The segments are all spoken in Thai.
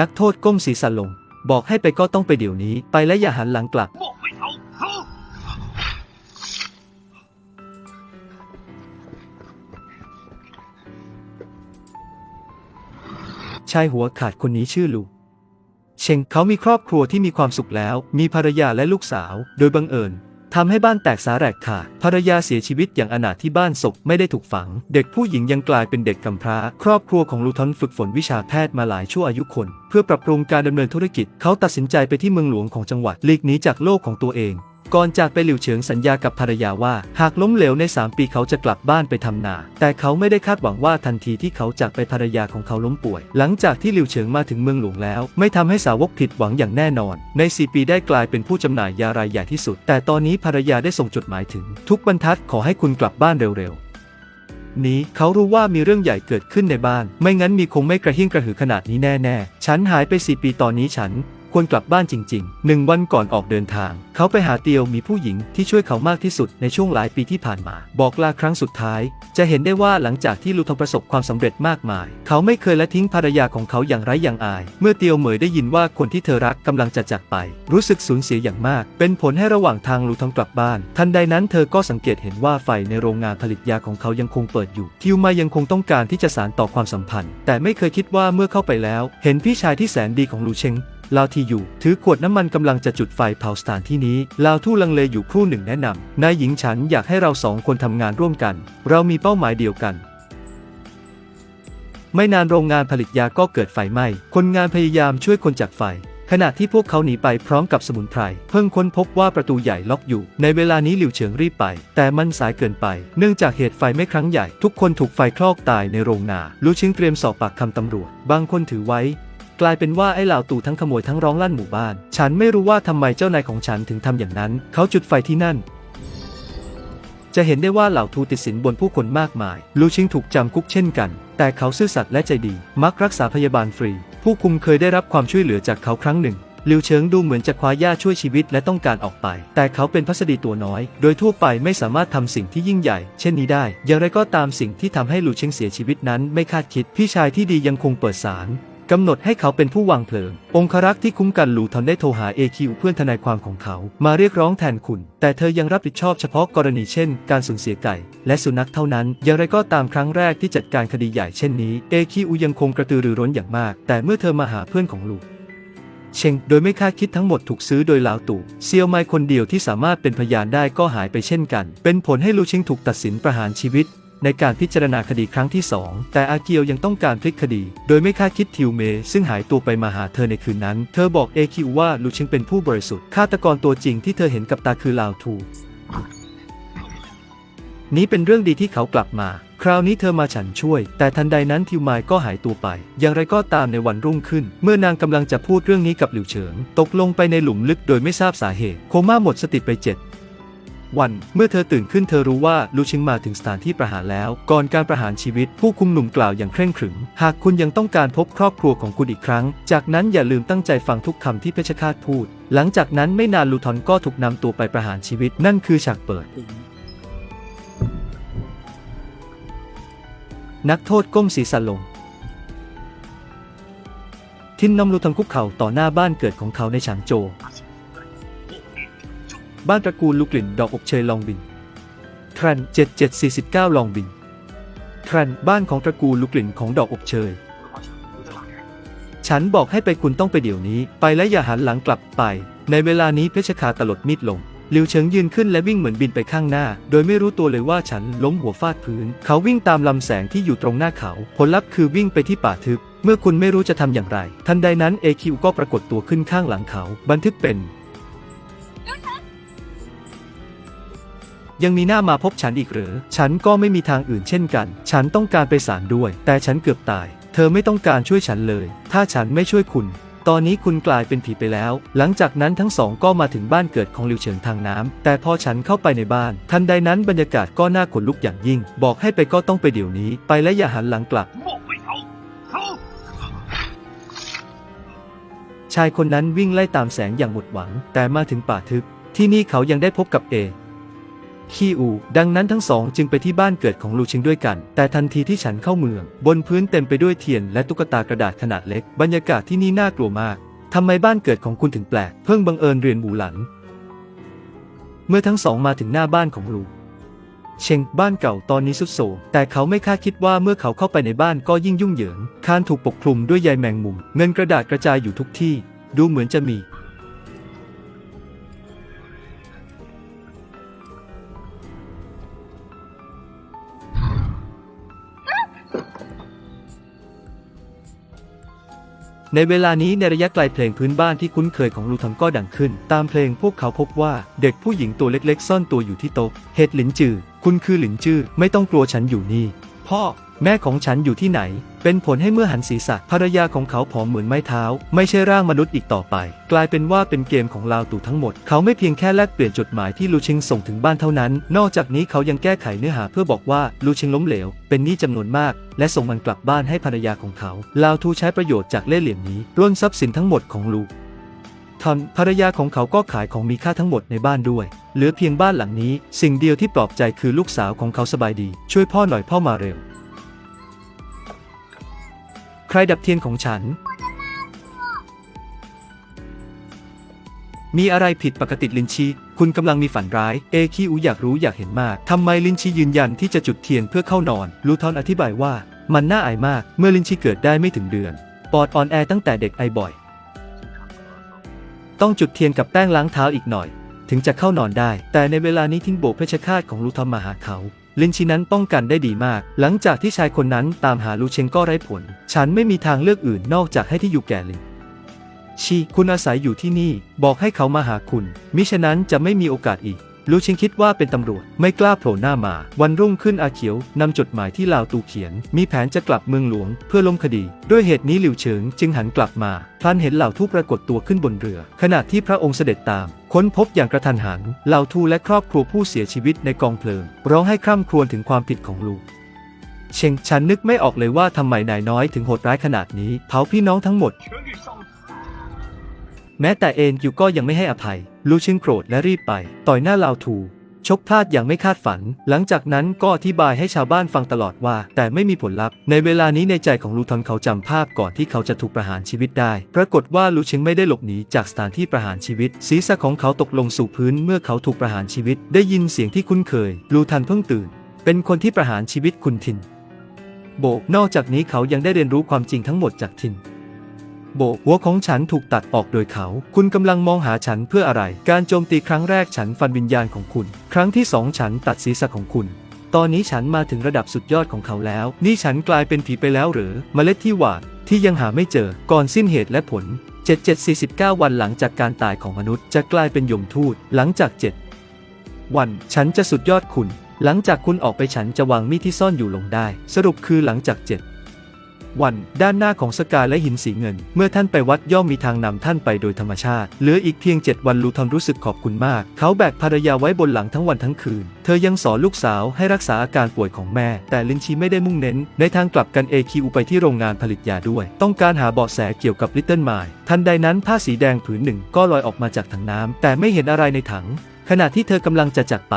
นักโทษก้มศีรษะลง บอกให้ไปก็ต้องไปเดี๋ยวนี้ ไปและอย่าหันหลังกลับชายหัวขาดคนนี้ชื่อลูเชงเขามีครอบครัวที่มีความสุขแล้ว มีภรรยาและลูกสาว โดยบังเอิญ ทำให้บ้านแตกสาแหรกขาดภรรยาเสียชีวิตอย่างอนาถที่บ้านศพไม่ได้ถูกฝัง เด็กผู้หญิงยังกลายเป็นเด็กกำพร้า ครอบครัวของลูทอนฝึกฝนวิชาแพทย์มาหลายชั่วอายุคน เพื่อปรับปรุงการดำเนินธุรกิจ เขาตัดสินใจไปที่เมืองหลวงของจังหวัดหลีกหนีจากโลกของตัวเอง ก่อนจากไปหลิวเฉิงสัญญากับภรรยาว่า หากล้มเหลวใน 3 ปีเขาจะกลับบ้านไปทำนา แต่เขาไม่ได้คาดหวังว่าทันทีที่เขาจากไปภรรยาของเขาล้มป่วย หลังจากที่หลิวเฉิงมาถึงเมืองหลวงแล้ว ไม่ทำให้สาวกผิดหวังอย่างแน่นอน ใน 4 ปีได้กลายเป็นผู้จำหน่ายยารายใหญ่ที่สุด แต่ตอนนี้ภรรยาได้ส่งจดหมายถึง ทุกบรรทัดขอให้คุณกลับบ้านเร็วๆนี้เขารู้ว่ามีเรื่องใหญ่เกิดขึ้นในบ้าน ไม่งั้นมีคงไม่กระหิ้งกระหือขนาดนี้แน่ ๆ ฉันหายไปสี่ปีตอนนี้ฉัน ควรกลับบ้านจริงๆหนึ่งวันก่อนออกเดินทาง เขาไปหาเตียวมีผู้หญิงที่ช่วยเขามากที่สุดในช่วงหลายปีที่ผ่านมา บอกลาครั้งสุดท้าย จะเห็นได้ว่าหลังจากที่ลูทองประสบความสำเร็จมากมาย เขาไม่เคยละทิ้งภรรยาของเขาอย่างไร้อย่างอาย เมื่อเตียวเหมยได้ยินว่าคนที่เธอรักกำลังจะจากไป รู้สึกสูญเสียอย่างมาก เป็นผลให้ระหว่างทางลูทองกลับบ้าน ทันใดนั้นเธอก็สังเกตเห็นว่าไฟในโรงงานผลิตยาของเขายังคงเปิดอยู่ทิวมายังคงต้องการที่จะสานต่อความสัมพันธ์ แต่ไม่เคยคิดว่าเมื่อเข้าไปแล้ว เห็นพี่ชายที่แสนดีของลูเชง ลาวที่อยู่ ถือขวดน้ำมันกำลังจะจุดไฟเผาสถานที่นี้ลาวทู่ลังเลอยู่ครู่หนึ่งแนะนำนายหญิงฉันอยากให้เราสองคนทำงานร่วมกัน เรามีเป้าหมายเดียวกันไม่นานโรงงานผลิตยาก็เกิดไฟไหม้ คนงานพยายามช่วยคนจากไฟ ขณะที่พวกเขาหนีไปพร้อมกับสมุนไพร เพิ่งค้นพบว่าประตูใหญ่ล็อกอยู่ ในเวลานี้หลิวเฉิงรีบไป แต่มันสายเกินไป เนื่องจากเหตุไฟไม่ครั้งใหญ่ ทุกคนถูกไฟคลอกตายในโรงนา ลู่ชิงเตรียมสอบปากคำตำรวจ บางคนถือไว้ กลายเป็นว่าไอ้เหล่าตู่ทั้งขโมยทั้งร้องลั่นหมู่บ้าน ฉันไม่รู้ว่าทำไมเจ้านายของฉันถึงทำอย่างนั้น เขาจุดไฟที่นั่น จะเห็นได้ว่าเหล่าทูติดสินบนผู้คนมากมาย ลูชิงถูกจำคุกเช่นกัน แต่เขาซื่อสัตย์และใจดี มักรักษาพยาบาลฟรี ผู้คุมเคยได้รับความช่วยเหลือจากเขาครั้งหนึ่งลิวเฉิงดูเหมือนจะคว้าย่าช่วยชีวิตและต้องการออกไป แต่เขาเป็นพัสดีตัวน้อย โดยทั่วไปไม่สามารถทำสิ่งที่ยิ่งใหญ่ เช่นนี้ได้ อย่างไรก็ตามสิ่งที่ทำให้ลิวเฉิงเสียชีวิตนั้นไม่คาดคิด พี่ชายที่ดียังคงเปิดสาร กำหนดให้เขาเป็นผู้วางเพลิง องครักษ์ที่คุ้มกันหลูทอนได้โทรหาเอคิวเพื่อนทนายความของเขา มาเรียกร้องแทนคุณ แต่เธอยังรับผิดชอบเฉพาะกรณีเช่น การสูญเสียไก่ และสุนัขเท่านั้น อย่างไรก็ตามครั้งแรกที่จัดการคดีใหญ่เช่นนี้เอคิวยังคงกระตือรือร้นอย่างมาก แต่เมื่อเธอมาหาเพื่อนของลูเชงโดยไม่คาดคิดทั้งหมดถูกซื้อโดยลาวตู่เซียวไมคนเดียวที่สามารถเป็นพยานได้ก็หายไปเช่นกัน เป็นผลให้ลูชิงถูกตัดสินประหารชีวิต ในการพิจารณาคดีครั้งที่ 2 แต่อาเกียวยังต้องการพลิกคดี โดยไม่คาดคิดทิวเมซึ่งหายตัวไปมาหาเธอในคืนนั้น เธอบอกเอคิวว่าลูชิงเป็นผู้บริสุทธิ์ฆาตกรตัวจริงที่เธอเห็นกับตาคือลาวทูนี้เป็นเรื่องดีที่เขากลับมา คราวนี้เธอมาฉันช่วย แต่ทันใดนั้นทิวไมก็หายตัวไป อย่างไรก็ตามในวันรุ่งขึ้น เมื่อนางกำลังจะพูดเรื่องนี้กับหลิวเฉิง ตกลงไปในหลุมลึกโดยไม่ทราบสาเหตุ โคม่าหมดสติไปเจ็ด วันเมื่อเธอตื่นขึ้นเธอรู้ว่าลูชิงมาถึงสถานที่ประหารแล้ว ก่อนการประหารชีวิตผู้คุมหนุ่มกล่าวอย่างเคร่งขรึม หากคุณยังต้องการพบครอบครัวของคุณอีกครั้ง จากนั้นอย่าลืมตั้งใจฟังทุกคำที่เพชรฆาตพูด หลังจากนั้นไม่นานลูทอนก็ถูกนำตัวไปประหารชีวิต นั่นคือฉากเปิด นักโทษก้มศีรษะลงทินนำลูทังคุกเข่าต่อหน้าบ้านเกิดของเขาในฉางโจ บ้านตระกูลลูกกลิ่นดอกอบเชยลองบินทรัน 7749 ลองบินทรัน บ้านของตระกูลลูกกลิ่นของดอกอบเชย ฉันบอกให้ไปคุณต้องไปเดี๋ยวนี้ ไปและอย่าหันหลังกลับไป ในเวลานี้เพชรคาตลดมีดลงหลิวเฉิงยืนขึ้นและวิ่งเหมือนบินไปข้างหน้า โดยไม่รู้ตัวเลยว่าฉันล้มหัวฟาดพื้น เขาวิ่งตามลำแสงที่อยู่ตรงหน้าเขา ผลลัพธ์คือวิ่งไปที่ป่าทึบ เมื่อคุณไม่รู้จะทำอย่างไร ทันใดนั้นเอคิวก็ปรากฏตัวขึ้นข้างหลังเขา บันทึกเป็น ยังมีหน้ามาพบฉันอีกหรือ ฉันก็ไม่มีทางอื่นเช่นกัน ฉันต้องการไปศาลด้วย แต่ฉันเกือบตาย เธอไม่ต้องการช่วยฉันเลย ถ้าฉันไม่ช่วยคุณ ตอนนี้คุณกลายเป็นผีไปแล้ว หลังจากนั้นทั้งสองก็มาถึงบ้านเกิดของหลิวเฉิงทางน้ำ แต่พอฉันเข้าไปในบ้าน ทันใดนั้นบรรยากาศก็น่าขนลุกอย่างยิ่ง บอกให้ไปก็ต้องไปเดี๋ยวนี้ ไปและอย่าหันหลังกลับชายคนนั้นวิ่งไล่ตามแสงอย่างหมดหวัง แต่มาถึงป่าทึบ ที่นี่เขายังได้พบกับเอ ขี้อู ดังนั้นทั้งสองจึงไปที่บ้านเกิดของลูชิงด้วยกัน แต่ทันทีที่ฉันเข้าเมือง บนพื้นเต็มไปด้วยเทียนและตุ๊กตากระดาษขนาดเล็ก บรรยากาศที่นี่น่ากลัวมาก ทำไมบ้านเกิดของคุณถึงแปลก เพิ่งบังเอิญเรียนหมูหลัน เมื่อทั้งสองมาถึงหน้าบ้านของลูเชงบ้านเก่าตอนนี้สุดโทรมแต่เขาไม่คาดคิดว่าเมื่อเขาเข้าไปในบ้านก็ยิ่งยุ่งเหยิง คานถูกปกคลุมด้วยใยแมงมุม เงินกระดาษกระจายอยู่ทุกที่ ดูเหมือนจะมี ในเวลานี้ในระยะไกลเพลงพื้นบ้านที่คุ้นเคยของลูทังก็ดังขึ้น ตามเพลงพวกเขาพบว่าเด็กผู้หญิงตัวเล็กๆ ซ่อนตัวอยู่ที่โต๊ะเฮดหลินจือ คุณคือหลินจือ ไม่ต้องกลัวฉันอยู่นี่ พ่อ แม่ของฉันอยู่ที่ไหน เป็นผลให้เมื่อหันศีรษะภรรยาของเขาผอมเหมือนไม้เท้า ไม่ใช่ร่างมนุษย์อีกต่อไป กลายเป็นว่าเป็นเกมของลาวตู่ทั้งหมด เขาไม่เพียงแค่แลกเปลี่ยนจดหมายที่ลูชิงส่งถึงบ้านเท่านั้น นอกจากนี้เขายังแก้ไขเนื้อหาเพื่อบอกว่าลูชิงล้มเหลว เป็นหนี้จำนวนมาก และส่งมันกลับบ้านให้ภรรยาของเขาลาวทูใช้ประโยชน์จากเล่ห์เหลี่ยมนี้ปล้นทรัพย์สินทั้งหมดของลูทอนภรรยาของเขาก็ขายของมีค่าทั้งหมดในบ้านด้วย เหลือเพียงบ้านหลังนี้ สิ่งเดียวที่ปลอบใจคือลูกสาวของเขาสบายดี ช่วยพ่อหน่อยพ่อมาเร็ว ใครดับเทียนของฉัน มีอะไรผิดปกติลินชี คุณกำลังมีฝันร้าย เอคิอูอยากรู้อยากเห็นมาก ทำไมลินชียืนยันที่จะจุดเทียนเพื่อเข้านอน ลูทอนอธิบายว่า มันน่าอายมาก เมื่อลินชีเกิดได้ไม่ถึงเดือน ปอดอ่อนแอตั้งแต่เด็กไอบ่อย ต้องจุดเทียนกับแป้งล้างเท้าอีกหน่อย ถึงจะเข้านอนได้ แต่ในเวลานี้ทิ้งโบกเพชฌฆาตของลูทอมมาหาเขา ลินชีนั้นป้องกันได้ดีมาก หลังจากที่ชายคนนั้นตามหาลูเชงก็ไร้ผล ฉันไม่มีทางเลือกอื่นนอกจากให้ที่อยู่แก่ลินชีคุณอาศัยอยู่ที่นี่ บอกให้เขามาหาคุณ มิฉะนั้นจะไม่มีโอกาสอีก ลู่ชิงคิดว่าเป็นตำรวจไม่กล้าโผล่หน้ามา วันรุ่งขึ้นอาเขียวนำจดหมายที่ลาวตูเขียน มีแผนจะกลับเมืองหลวงเพื่อล้มคดี ด้วยเหตุนี้หลิวเฉิงจึงหันกลับมาพลันเห็นเหล่าทู่ปรากฏตัวขึ้นบนเรือ ขณะที่พระองค์เสด็จตาม ค้นพบอย่างกระทันหันเหล่าทู่และครอบครัวผู้เสียชีวิตในกองเพลิงร้องให้คร่ำครวญถึงความผิดของลูกเชงฉันนึกไม่ออกเลยว่าทำไมนายน้อยถึงโหดร้ายขนาดนี้เผาพี่น้องทั้งหมด แม้แต่เอ็นยูก็ยังไม่ให้อภัย ลูชิงโกรธและรีบไป ต่อยหน้าลาวทู ชกพลาดอย่างไม่คาดฝัน หลังจากนั้นก็อธิบายให้ชาวบ้านฟังตลอดว่า แต่ไม่มีผลลัพธ์ ในเวลานี้ในใจของลูทอนเขาจำภาพก่อนที่เขาจะถูกประหารชีวิตได้ ปรากฏว่าลูชิงไม่ได้หลบหนีจากสถานที่ประหารชีวิต ศีรษะของเขาตกลงสู่พื้นเมื่อเขาถูกประหารชีวิต ได้ยินเสียงที่คุ้นเคย ลูทันเพิ่งตื่น เป็นคนที่ประหารชีวิตคุณทิน โบก นอกจากนี้เขายังได้เรียนรู้ความจริงทั้งหมดจากทิน โบหัวของฉันถูกตัดออกโดยเขา คุณกำลังมองหาฉันเพื่ออะไร การโจมตีครั้งแรกฉันฟันวิญญาณของคุณ ครั้งที่สองฉันตัดศีรษะของคุณ ตอนนี้ฉันมาถึงระดับสุดยอดของเขาแล้ว นี่ฉันกลายเป็นผีไปแล้วหรือ เมล็ดที่หวานที่ยังหาไม่เจอ ก่อนสิ้นเหตุและผล 7749 วันหลังจากการตายของมนุษย์จะกลายเป็นยมทูต หลังจาก 7 วัน ฉันจะสุดยอดคุณ หลังจากคุณออกไปฉันจะวางมีดที่ซ่อนอยู่ลงได้ สรุปคือหลังจาก 7 วัน ด้านหน้าของสกายและหินสีเงิน เมื่อท่านไปวัดย่อมมีทางนำท่านไปโดยธรรมชาติ เหลืออีกเพียง 7 วันลูทอนรู้สึกขอบคุณมาก เขาแบกภรรยาไว้บนหลังทั้งวันทั้งคืน เธอยังสอนลูกสาวให้รักษาอาการป่วยของแม่ แต่ลินชีไม่ได้มุ่งเน้น ในทางกลับกันเอคิวไปที่โรงงานผลิตยาด้วย ต้องการหาเบาะแสเกี่ยวกับลิตเติ้ลไมล์ทันใดนั้นผ้าสีแดงผืนหนึ่งก็ลอยออกมาจากถังน้ำแต่ไม่เห็นอะไรในถัง ขณะที่เธอกำลังจะจากไป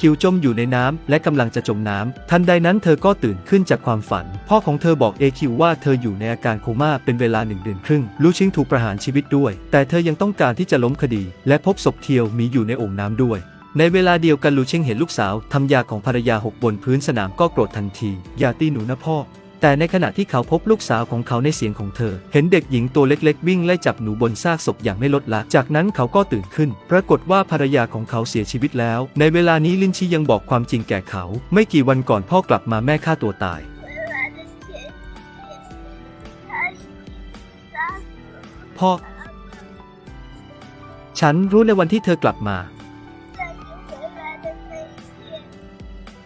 คิวจมอยู่ในน้ำและกำลังจะจมน้ำทันใดนั้นเธอก็ตื่นขึ้นจากความฝัน พ่อของเธอบอกเอคิวว่าเธออยู่ในอาการโคม่าเป็นเวลาหนึ่งเดือนครึ่ง ลูชิงถูกประหารชีวิตด้วย แต่เธอยังต้องการที่จะล้มคดี และพบศพเทียวมีอยู่ในโอ่งน้ำด้วยในเวลาเดียวกันลูชิงเห็นลูกสาวทำยาของภรรยาหกบนพื้นสนามก็โกรธทันที อย่าตีหนูนะพ่อ แต่ในขณะที่เขาพบลูกสาวของเขาในเสียงของเธอ เห็นเด็กหญิงตัวเล็กๆ วิ่งไล่จับหนูบนซากศพอย่างไม่ลดละ จากนั้นเขาก็ตื่นขึ้น ปรากฏว่าภรรยาของเขาเสียชีวิตแล้ว ในเวลานี้ลินชียังบอกความจริงแก่เขา ไม่กี่วันก่อนพ่อกลับมาแม่ฆ่าตัวตายพ่อ ฉันรู้ในวันที่เธอกลับมา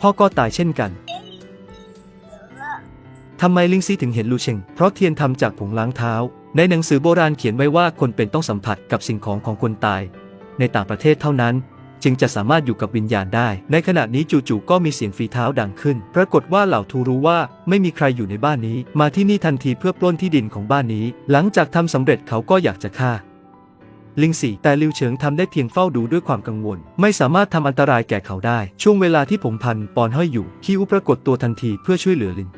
พ่อก็ตายเช่นกัน ทำไมลิงซีถึงเห็นลูเชง เพราะเทียนทำจากผงล้างเท้า ในหนังสือโบราณเขียนไว้ว่าคนเป็นต้องสัมผัสกับสิ่งของของคนตาย ในต่างประเทศเท่านั้น จึงจะสามารถอยู่กับวิญญาณได้ ในขณะนี้จู่ๆก็มีเสียงฝีเท้าดังขึ้น ปรากฏว่าเหล่าทูรู้ว่าไม่มีใครอยู่ในบ้านนี้ มาที่นี่ทันทีเพื่อปล้นที่ดินของบ้านนี้ หลังจากทำสำเร็จเขาก็อยากจะฆ่าลิงสี่แต่ลิวเฉิงทำได้เพียงเฝ้าดูด้วยความกังวล ไม่สามารถทำอันตรายแก่เขาได้ ช่วงเวลาที่ผมพันปอนห้อยอยู่คิวปรากฏตัวทันทีเพื่อช่วยเหลือลิน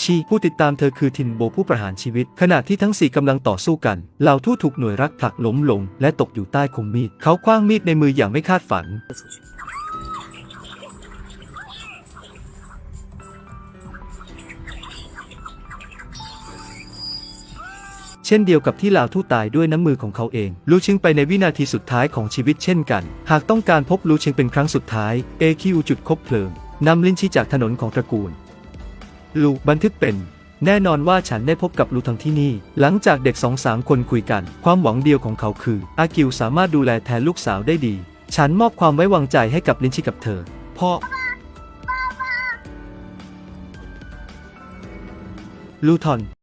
ชีผู้ติดตามเธอคือทินโบผู้ประหารชีวิต ขณะที่ทั้งสี่กำลังต่อสู้กันเหล่าทูตถูกหน่วยรักผลักล้มลง และตกอยู่ใต้คมมีด เขาคว้างมีดในมืออย่างไม่คาดฝัน เช่นเดียวกับที่ลาวทู่ตายด้วยน้ำมือของเขาเอง ลูชิงไปในวินาทีสุดท้ายของชีวิตเช่นกัน หากต้องการพบลูชิงเป็นครั้งสุดท้าย AQ จุดคบเพลิงนำลิ้นชีจากถนนของตระกูล ลูบันทึกเป็น แน่นอนว่าฉันได้พบกับลูทั้งที่นี่ หลังจากเด็กสองสามคนคุยกัน ความหวังเดียวของเขาคือ อากิวสามารถดูแลแทนลูกสาวได้ดี ฉันมอบความไว้วางใจให้กับลินชีกับเธอพ่อลูทอน